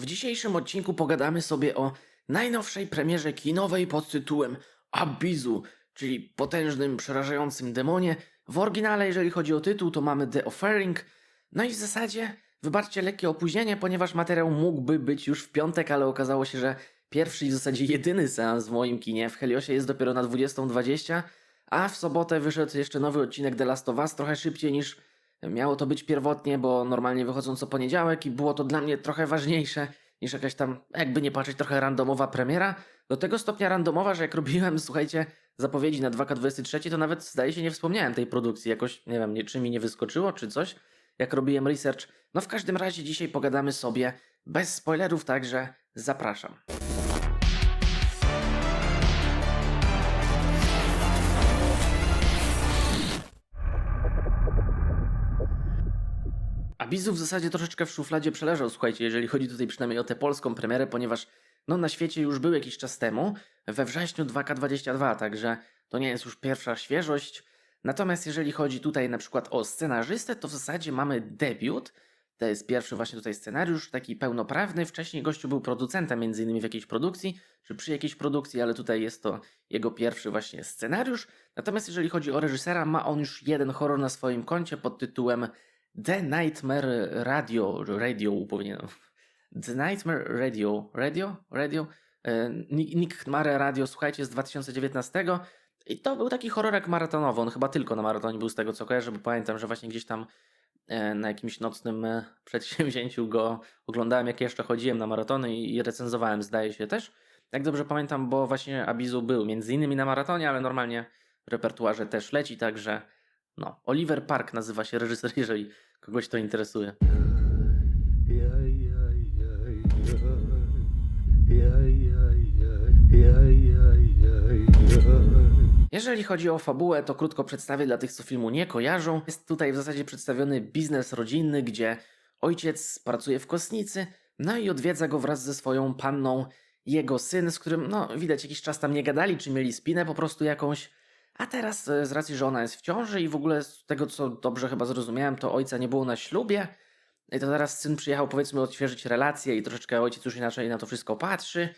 W dzisiejszym odcinku pogadamy sobie o najnowszej premierze kinowej pod tytułem Abizu, czyli potężnym, przerażającym demonie. W oryginale, jeżeli chodzi o tytuł, to mamy The Offering. No i w zasadzie, wybaczcie lekkie opóźnienie, ponieważ materiał mógłby być już w piątek, ale okazało się, że pierwszy i w zasadzie jedyny seans w moim kinie w Heliosie jest dopiero na 20.20, a w sobotę wyszedł jeszcze nowy odcinek The Last of Us, trochę szybciej niż Miało to być pierwotnie, bo normalnie wychodzą co poniedziałek i było to dla mnie trochę ważniejsze niż jakaś tam, jakby nie patrzeć, trochę randomowa premiera. Do tego stopnia randomowa, że jak robiłem, słuchajcie, zapowiedzi na 2K23, to nawet zdaje się nie wspomniałem tej produkcji. Jakoś, nie wiem, nie, czy mi nie wyskoczyło, czy coś, jak robiłem research. No w każdym razie dzisiaj pogadamy sobie bez spoilerów, także zapraszam. Abizu w zasadzie troszeczkę w szufladzie przeleżał, słuchajcie, jeżeli chodzi tutaj przynajmniej o tę polską premierę, ponieważ no na świecie już był jakiś czas temu, we wrześniu 2K22, także to nie jest już pierwsza świeżość. Natomiast jeżeli chodzi tutaj na przykład o scenarzystę, to w zasadzie mamy debiut. To jest pierwszy właśnie tutaj scenariusz, taki pełnoprawny. Wcześniej gościu był producentem między innymi w jakiejś produkcji, czy przy jakiejś produkcji, ale tutaj jest to jego pierwszy właśnie scenariusz. Natomiast jeżeli chodzi o reżysera, ma on już jeden horror na swoim koncie pod tytułem The Nightmare Radio, Radio powinienem. The Nightmare Radio, Radio, Radio, e, Nick Mare Radio, słuchajcie, z 2019 i to był taki horrorek maratonowy, on chyba tylko na maratonie był z tego co kojarzę, bo pamiętam, że właśnie gdzieś tam e, na jakimś nocnym e, przedsięwzięciu go oglądałem, jak jeszcze chodziłem na maratony i recenzowałem, zdaje się też. Jak dobrze pamiętam, bo właśnie Abizu był między innymi na maratonie, ale normalnie w repertuarze też leci, także no, Oliver Park nazywa się reżyser, jeżeli kogoś to interesuje. Jeżeli chodzi o fabułę, to krótko przedstawię dla tych, co filmu nie kojarzą. Jest tutaj w zasadzie przedstawiony biznes rodzinny, gdzie ojciec pracuje w kosnicy, no i odwiedza go wraz ze swoją panną jego syn, z którym, no, widać jakiś czas tam nie gadali, czy mieli spinę po prostu jakąś. A teraz e, z racji, że ona jest w ciąży i w ogóle z tego, co dobrze chyba zrozumiałem, to ojca nie było na ślubie. I to teraz syn przyjechał, powiedzmy, odświeżyć relacje i troszeczkę ojciec już inaczej na to wszystko patrzy.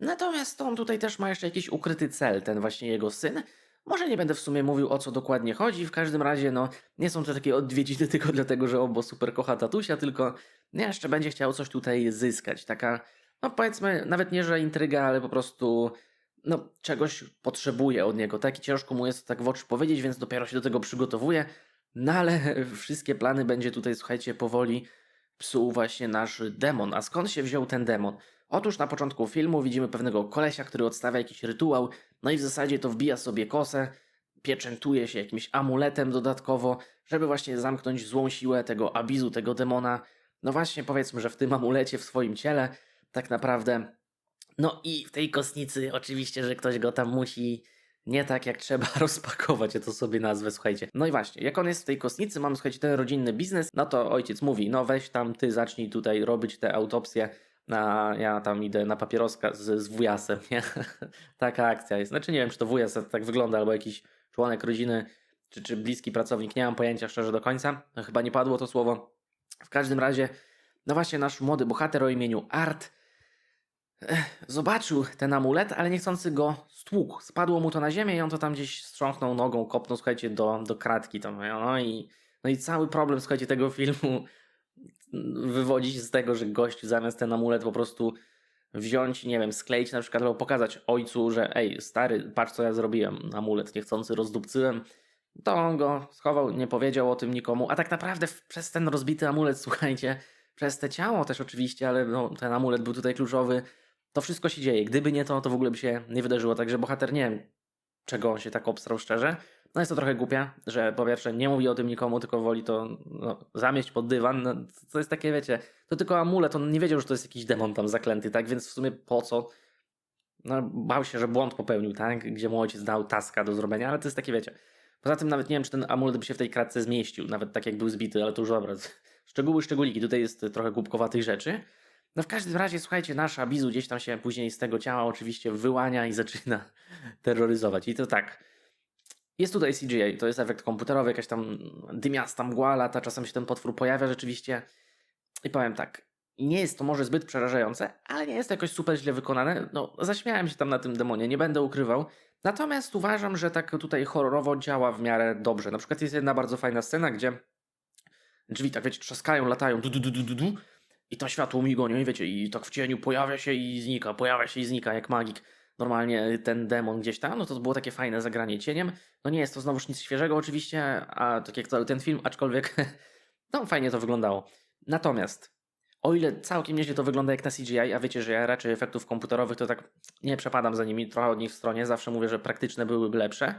Natomiast on tutaj też ma jeszcze jakiś ukryty cel, ten właśnie jego syn. Może nie będę w sumie mówił o co dokładnie chodzi, w każdym razie no nie są to takie odwiedziny tylko dlatego, że obo super kocha tatusia, tylko jeszcze będzie chciał coś tutaj zyskać. Taka, no powiedzmy, nawet nie, że intryga, ale po prostu no czegoś potrzebuje od niego, tak i ciężko mu jest tak w oczy powiedzieć, więc dopiero się do tego przygotowuje. No ale wszystkie plany będzie tutaj, słuchajcie, powoli psuł właśnie nasz demon. A skąd się wziął ten demon? Otóż na początku filmu widzimy pewnego kolesia, który odstawia jakiś rytuał, no i w zasadzie to wbija sobie kosę, pieczętuje się jakimś amuletem dodatkowo, żeby właśnie zamknąć złą siłę tego abizu, tego demona. No właśnie powiedzmy, że w tym amulecie, w swoim ciele, tak naprawdę. No i w tej kosnicy oczywiście, że ktoś go tam musi nie tak jak trzeba rozpakować, ja to sobie nazwę, słuchajcie. No i właśnie, jak on jest w tej kosnicy, mamy, słuchajcie, ten rodzinny biznes, no to ojciec mówi, no weź tam ty zacznij tutaj robić te autopsje, na, ja tam idę na papieroska z, z wujasem, nie? Taka akcja jest. Znaczy nie wiem, czy to wujas tak wygląda, albo jakiś członek rodziny, czy, czy bliski pracownik, nie mam pojęcia szczerze do końca. Chyba nie padło to słowo. W każdym razie, no właśnie nasz młody bohater o imieniu Art Zobaczył ten amulet, ale niechcący go stłukł. Spadło mu to na ziemię i on to tam gdzieś strząknął nogą, kopnął, słuchajcie, do, do kratki. Tam, no, i, no i cały problem, słuchajcie, tego filmu wywodzi się z tego, że gość zamiast ten amulet po prostu wziąć, nie wiem, skleić na przykład, albo pokazać ojcu, że ej, stary, patrz co ja zrobiłem, amulet niechcący rozdupcyłem, to on go schował, nie powiedział o tym nikomu, a tak naprawdę przez ten rozbity amulet, słuchajcie, przez te ciało też oczywiście, ale no, ten amulet był tutaj kluczowy, to wszystko się dzieje. Gdyby nie to, to w ogóle by się nie wydarzyło. Także bohater nie wiem, czego on się tak obstrał szczerze. No jest to trochę głupia, że po pierwsze nie mówi o tym nikomu, tylko woli to no, zamieść pod dywan. No, to jest takie, wiecie, to tylko amulet, on nie wiedział, że to jest jakiś demon tam zaklęty, tak? Więc w sumie po co? No, bał się, że błąd popełnił, tak? Gdzie mu ojciec dał taska do zrobienia, ale to jest takie, wiecie. Poza tym nawet nie wiem, czy ten amulet by się w tej kratce zmieścił, nawet tak jak był zbity, ale to już dobra. Szczegóły, szczególiki, tutaj jest trochę głupkowatych rzeczy. No w każdym razie, słuchajcie, nasza Bizu gdzieś tam się później z tego ciała oczywiście wyłania i zaczyna terroryzować. I to tak, jest tutaj CGI, to jest efekt komputerowy, jakaś tam dymiasta mgła lata, czasem się ten potwór pojawia rzeczywiście. I powiem tak, nie jest to może zbyt przerażające, ale nie jest to jakoś super źle wykonane. No, zaśmiałem się tam na tym demonie, nie będę ukrywał. Natomiast uważam, że tak tutaj horrorowo działa w miarę dobrze. Na przykład jest jedna bardzo fajna scena, gdzie drzwi tak wiecie, trzaskają, latają, du, du, du, du, du, i to światło migonią i wiecie, i tak w cieniu pojawia się i znika, pojawia się i znika, jak magik. Normalnie ten demon gdzieś tam, no to było takie fajne zagranie cieniem. No nie jest to znowuż nic świeżego oczywiście, a tak jak cały ten film, aczkolwiek no fajnie to wyglądało. Natomiast o ile całkiem nieźle to wygląda jak na CGI, a wiecie, że ja raczej efektów komputerowych to tak nie przepadam za nimi, trochę od nich w stronie, zawsze mówię, że praktyczne byłyby lepsze.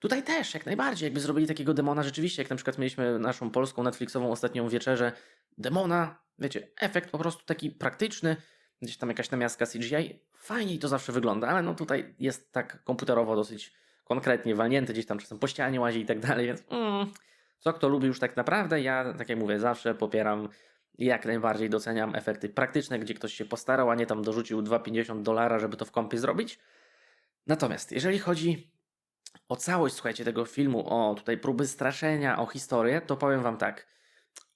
Tutaj też, jak najbardziej, jakby zrobili takiego demona rzeczywiście, jak na przykład mieliśmy naszą polską Netflixową ostatnią wieczerzę. Demona, wiecie, efekt po prostu taki praktyczny, gdzieś tam jakaś namiastka CGI, fajniej to zawsze wygląda, ale no tutaj jest tak komputerowo dosyć konkretnie walnięty, gdzieś tam czasem po ścianie łazi i tak dalej, więc mm, co kto lubi już tak naprawdę, ja tak jak mówię, zawsze popieram jak najbardziej doceniam efekty praktyczne, gdzie ktoś się postarał, a nie tam dorzucił 2,50 dolara, żeby to w kompie zrobić. Natomiast jeżeli chodzi o całość, słuchajcie, tego filmu, o tutaj próby straszenia, o historię, to powiem wam tak.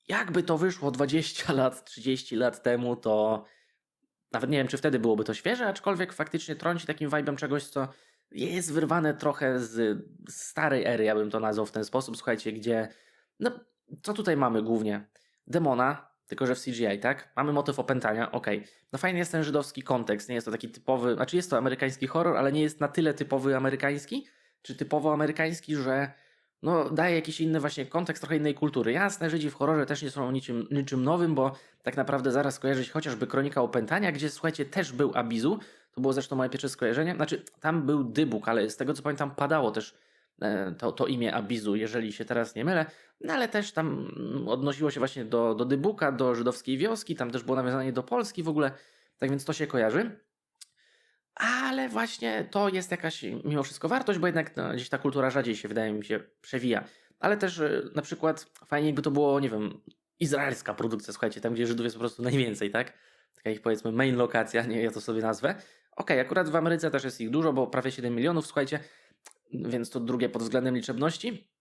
Jakby to wyszło 20 lat, 30 lat temu, to nawet nie wiem, czy wtedy byłoby to świeże, aczkolwiek faktycznie trąci takim vibe'em czegoś, co jest wyrwane trochę z starej ery, ja bym to nazwał w ten sposób, słuchajcie, gdzie, no, co tutaj mamy głównie? Demona, tylko że w CGI, tak? Mamy motyw opętania, okej. No fajny jest ten żydowski kontekst, nie jest to taki typowy, znaczy jest to amerykański horror, ale nie jest na tyle typowy amerykański, czy typowo amerykański, że no, daje jakiś inny właśnie kontekst, trochę innej kultury. Jasne, Żydzi w horrorze też nie są niczym, niczym nowym, bo tak naprawdę zaraz kojarzyć chociażby Kronika Opętania, gdzie słuchajcie, też był Abizu, to było zresztą moje pierwsze skojarzenie, znaczy tam był Dybuk, ale z tego co pamiętam padało też e, to, to imię Abizu, jeżeli się teraz nie mylę, no ale też tam mm, odnosiło się właśnie do, do Dybuka, do żydowskiej wioski, tam też było nawiązanie do Polski w ogóle, tak więc to się kojarzy. Ale właśnie to jest jakaś mimo wszystko wartość, bo jednak no, gdzieś ta kultura rzadziej się, wydaje mi się, przewija. Ale też y, na przykład fajnie jakby to było, nie wiem, izraelska produkcja, słuchajcie, tam gdzie Żydów jest po prostu najwięcej, tak? Taka ich powiedzmy main lokacja, nie ja to sobie nazwę. Okej, akurat w Ameryce też jest ich dużo, bo prawie 7 milionów, słuchajcie, więc to drugie pod względem liczebności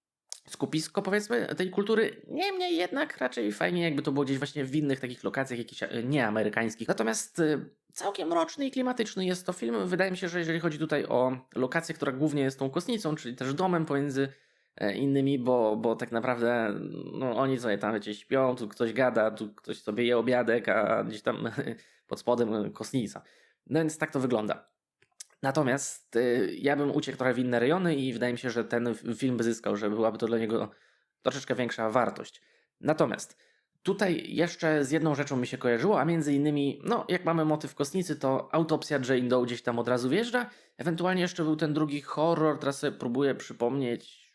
skupisko powiedzmy tej kultury. Niemniej jednak raczej fajnie jakby to było gdzieś właśnie w innych takich lokacjach jakichś e, nieamerykańskich. Natomiast y, całkiem mroczny i klimatyczny jest to film. Wydaje mi się, że jeżeli chodzi tutaj o lokację, która głównie jest tą kostnicą, czyli też domem pomiędzy e, innymi, bo, bo tak naprawdę no, oni sobie tam wiecie, śpią, tu ktoś gada, tu ktoś sobie je obiadek, a gdzieś tam pod spodem kostnica. No więc tak to wygląda. Natomiast y, ja bym uciekł trochę w inne rejony i wydaje mi się, że ten film by zyskał, że byłaby to dla niego troszeczkę większa wartość. Natomiast tutaj jeszcze z jedną rzeczą mi się kojarzyło, a między innymi, no jak mamy motyw kostnicy, to autopsja Jane Doe gdzieś tam od razu wjeżdża. Ewentualnie jeszcze był ten drugi horror, teraz sobie próbuję przypomnieć.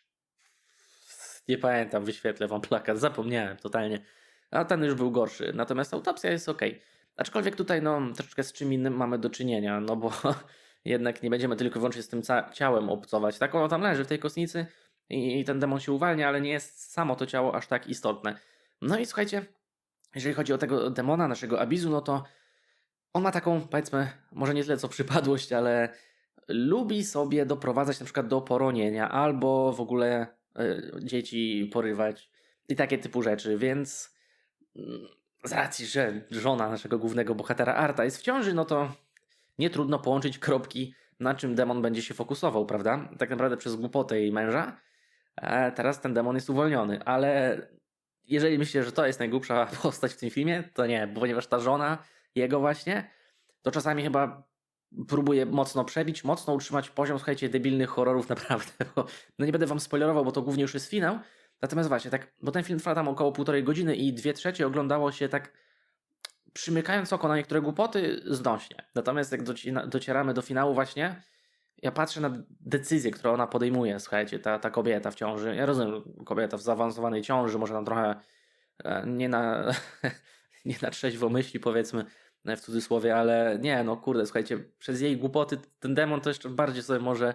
Nie pamiętam, wyświetlę wam plakat, zapomniałem totalnie. A ten już był gorszy. Natomiast autopsja jest ok. Aczkolwiek tutaj no troszeczkę z czym innym mamy do czynienia, no bo jednak nie będziemy tylko i wyłącznie z tym ciałem obcować. Tak ono tam leży w tej kostnicy i, i ten demon się uwalnia, ale nie jest samo to ciało aż tak istotne. No i słuchajcie, jeżeli chodzi o tego demona, naszego Abizu, no to on ma taką, powiedzmy, może nie tyle co przypadłość, ale lubi sobie doprowadzać na przykład do poronienia albo w ogóle y, dzieci porywać i takie typu rzeczy, więc mm, z racji, że żona naszego głównego bohatera Arta jest w ciąży, no to nie trudno połączyć kropki, na czym demon będzie się fokusował, prawda? Tak naprawdę przez głupotę jej męża. E, teraz ten demon jest uwolniony, ale jeżeli myślicie, że to jest najgłupsza postać w tym filmie, to nie, ponieważ ta żona jego właśnie, to czasami chyba próbuje mocno przebić, mocno utrzymać poziom, słuchajcie, debilnych horrorów naprawdę, bo no nie będę wam spoilerował, bo to głównie już jest finał, natomiast właśnie, tak, bo ten film trwa tam około półtorej godziny i dwie trzecie oglądało się tak przymykając oko na niektóre głupoty, znośnie. Natomiast jak docieramy do finału właśnie, ja patrzę na decyzję, którą ona podejmuje, słuchajcie, ta, ta kobieta w ciąży. Ja rozumiem, kobieta w zaawansowanej ciąży, może tam trochę e, nie na, nie na trzeźwo myśli, powiedzmy, e, w cudzysłowie, ale nie, no kurde, słuchajcie, przez jej głupoty ten demon to jeszcze bardziej sobie może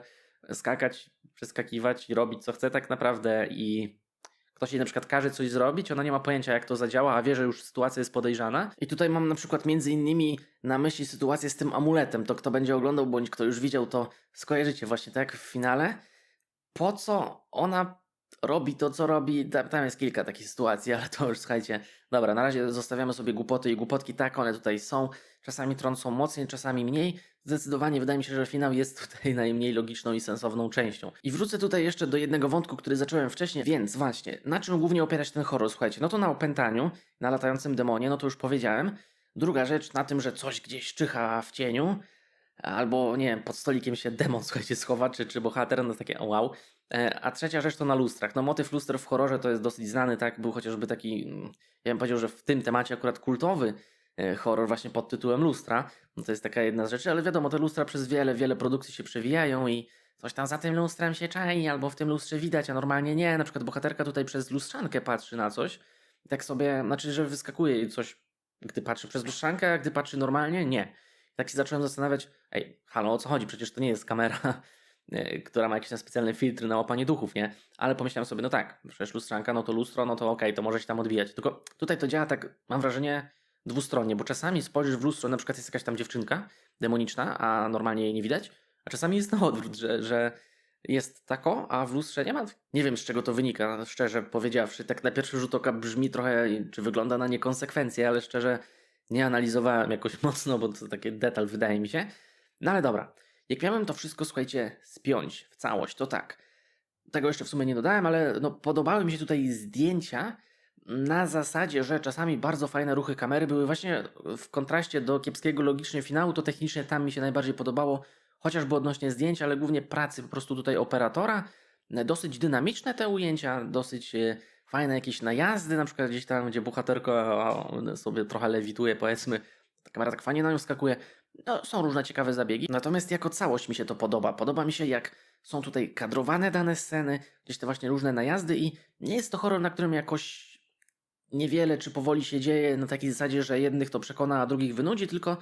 skakać, przeskakiwać i robić co chce tak naprawdę i ktoś jej na przykład każe coś zrobić, ona nie ma pojęcia jak to zadziała, a wie, że już sytuacja jest podejrzana. I tutaj mam na przykład między innymi na myśli sytuację z tym amuletem. To kto będzie oglądał, bądź kto już widział, to skojarzycie właśnie tak w finale. Po co ona robi to, co robi. Tam, jest kilka takich sytuacji, ale to już słuchajcie. Dobra, na razie zostawiamy sobie głupoty i głupotki. Tak, one tutaj są. Czasami trącą mocniej, czasami mniej. Zdecydowanie wydaje mi się, że finał jest tutaj najmniej logiczną i sensowną częścią. I wrócę tutaj jeszcze do jednego wątku, który zacząłem wcześniej, więc właśnie, na czym głównie opiera się ten horror? Słuchajcie, no to na opętaniu, na latającym demonie, no to już powiedziałem. Druga rzecz na tym, że coś gdzieś czyha w cieniu, albo nie wiem, pod stolikiem się demon, słuchajcie, schowa, czy, czy bohater, no takie wow. E, A trzecia rzecz to na lustrach. No motyw luster w horrorze to jest dosyć znany, tak? Był chociażby taki, mm, ja bym powiedział, że w tym temacie akurat kultowy e, horror właśnie pod tytułem lustra. No to jest taka jedna z rzeczy, ale wiadomo, te lustra przez wiele, wiele produkcji się przewijają i coś tam za tym lustrem się czai, albo w tym lustrze widać, a normalnie nie. Na przykład bohaterka tutaj przez lustrzankę patrzy na coś i tak sobie, znaczy, że wyskakuje jej coś, gdy patrzy przez lustrzankę, a gdy patrzy normalnie, nie. Tak się zacząłem zastanawiać, ej, halo, o co chodzi? Przecież to nie jest kamera, e, która ma jakieś tam specjalne filtry na łapanie duchów, nie? Ale pomyślałem sobie, no tak, przecież lustrzanka, no to lustro, no to okej, to może się tam odbijać. Tylko tutaj to działa tak, mam wrażenie, dwustronnie, bo czasami spojrzysz w lustro, na przykład jest jakaś tam dziewczynka demoniczna, a normalnie jej nie widać, a czasami jest na odwrót, że, że jest tako, a w lustrze nie ma. Nie wiem z czego to wynika, szczerze powiedziawszy. Tak na pierwszy rzut oka brzmi trochę, czy wygląda na niekonsekwencje, ale szczerze nie analizowałem jakoś mocno, bo to taki detal wydaje mi się. No ale dobra, jak miałem to wszystko, słuchajcie, spiąć w całość, to tak. Tego jeszcze w sumie nie dodałem, ale no, podobały mi się tutaj zdjęcia na zasadzie, że czasami bardzo fajne ruchy kamery były właśnie w kontraście do kiepskiego logicznie finału, to technicznie tam mi się najbardziej podobało, chociażby odnośnie zdjęć, ale głównie pracy po prostu tutaj operatora. Dosyć dynamiczne te ujęcia, dosyć e, fajne jakieś najazdy, na przykład gdzieś tam, gdzie bohaterka sobie trochę lewituje, powiedzmy, ta kamera tak fajnie na nią skakuje. No, są różne ciekawe zabiegi. Natomiast jako całość mi się to podoba. Podoba mi się, jak są tutaj kadrowane dane sceny, gdzieś te właśnie różne najazdy i nie jest to horror, na którym jakoś niewiele czy powoli się dzieje na takiej zasadzie, że jednych to przekona, a drugich wynudzi, tylko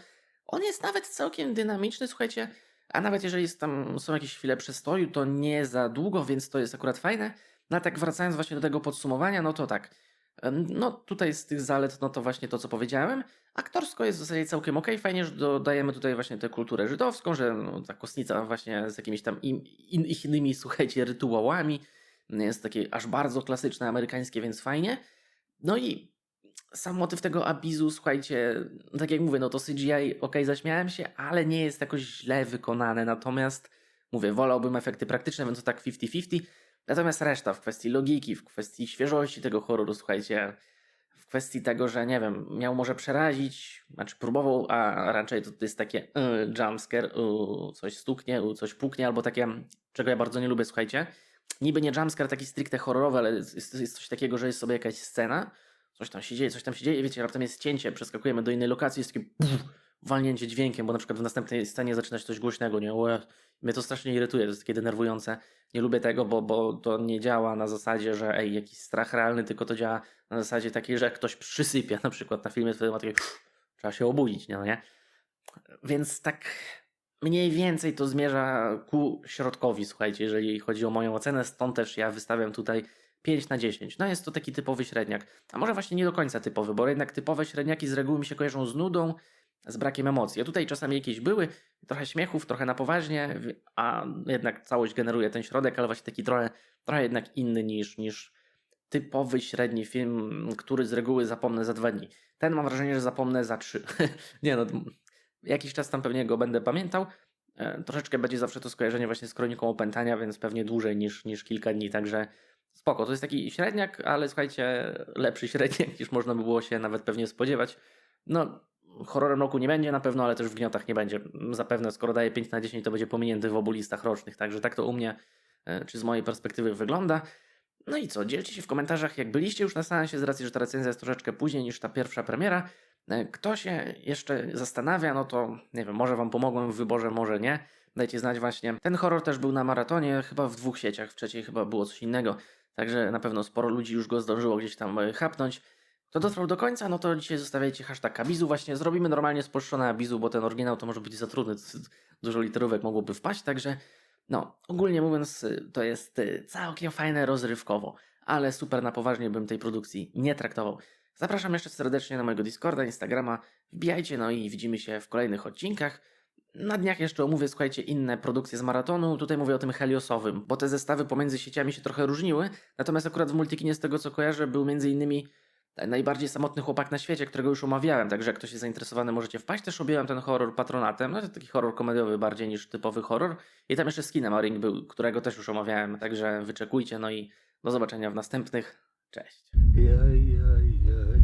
on jest nawet całkiem dynamiczny, słuchajcie, a nawet jeżeli jest tam, są jakieś chwile przestoju, to nie za długo, więc to jest akurat fajne. No a tak wracając właśnie do tego podsumowania, no to tak, no tutaj z tych zalet, no to właśnie to, co powiedziałem. Aktorsko jest w zasadzie całkiem ok, fajnie, że dodajemy tutaj właśnie tę kulturę żydowską, że no, ta kostnica właśnie z jakimiś tam in, in, innymi, słuchajcie, rytuałami, jest takie aż bardzo klasyczne, amerykańskie, więc fajnie. No i sam motyw tego abizu, słuchajcie, tak jak mówię, no to CGI, ok, zaśmiałem się, ale nie jest jakoś źle wykonane, natomiast mówię, wolałbym efekty praktyczne, więc to tak 50-50, natomiast reszta w kwestii logiki, w kwestii świeżości tego horroru, słuchajcie, w kwestii tego, że nie wiem, miał może przerazić, znaczy próbował, a raczej to, jest takie y, jumpscare, y, coś stuknie, y, coś puknie, albo takie, czego ja bardzo nie lubię, słuchajcie, niby nie jumpscare taki stricte horrorowy, ale jest, jest, coś takiego, że jest sobie jakaś scena, coś tam się dzieje, coś tam się dzieje, wiecie, raptem jest cięcie, przeskakujemy do innej lokacji, jest takie puf, walnięcie dźwiękiem, bo na przykład w następnej scenie zaczyna się coś głośnego, nie? Ue, mnie to strasznie irytuje, to jest takie denerwujące. Nie lubię tego, bo, bo to nie działa na zasadzie, że ej, jakiś strach realny, tylko to działa na zasadzie takiej, że jak ktoś przysypia na przykład na filmie, wtedy ma takie trzeba się obudzić, nie? no nie? Więc tak mniej więcej to zmierza ku środkowi, słuchajcie, jeżeli chodzi o moją ocenę, stąd też ja wystawiam tutaj 5 na 10. No jest to taki typowy średniak. A może właśnie nie do końca typowy, bo jednak typowe średniaki z reguły mi się kojarzą z nudą, z brakiem emocji. A tutaj czasami jakieś były, trochę śmiechów, trochę na poważnie, a jednak całość generuje ten środek, ale właśnie taki trochę, trochę jednak inny niż, niż typowy średni film, który z reguły zapomnę za dwa dni. Ten mam wrażenie, że zapomnę za trzy. nie no, jakiś czas tam pewnie go będę pamiętał. E, Troszeczkę będzie zawsze to skojarzenie właśnie z kroniką opętania, więc pewnie dłużej niż, niż kilka dni, także spoko. To jest taki średniak, ale słuchajcie, lepszy średniak niż można by było się nawet pewnie spodziewać. No, horrorem roku nie będzie na pewno, ale też w gniotach nie będzie. Zapewne, skoro daje 5 na 10, to będzie pominięty w obu listach rocznych, także tak to u mnie, e, czy z mojej perspektywy wygląda. No i co, dzielcie się w komentarzach, jak byliście już na seansie, z racji, że ta recenzja jest troszeczkę później niż ta pierwsza premiera. E, Kto się jeszcze zastanawia, no to nie wiem, może Wam pomogłem w wyborze, może nie. Dajcie znać właśnie. Ten horror też był na maratonie, chyba w dwóch sieciach, w trzeciej chyba było coś innego. Także na pewno sporo ludzi już go zdążyło gdzieś tam e, chapnąć. Kto dotrwał do końca, no to dzisiaj zostawiajcie hashtag Abizu. Właśnie zrobimy normalnie spolszczone Abizu, bo ten oryginał to może być za trudny. Dużo literówek mogłoby wpaść, także no, ogólnie mówiąc, to jest y, całkiem fajne rozrywkowo, ale super na poważnie bym tej produkcji nie traktował. Zapraszam jeszcze serdecznie na mojego Discorda, Instagrama. Wbijajcie, no i widzimy się w kolejnych odcinkach. Na dniach jeszcze omówię, słuchajcie, inne produkcje z maratonu. Tutaj mówię o tym heliosowym, bo te zestawy pomiędzy sieciami się trochę różniły. Natomiast akurat w Multikinie, z tego co kojarzę, był między innymi najbardziej samotny chłopak na świecie, którego już omawiałem, także jak ktoś jest zainteresowany, możecie wpaść. Też objęłam ten horror patronatem, no to taki horror komediowy bardziej niż typowy horror. I tam jeszcze Skinema Ring był, którego też już omawiałem, także wyczekujcie, no i do zobaczenia w następnych. Cześć. Yeah, yeah, yeah,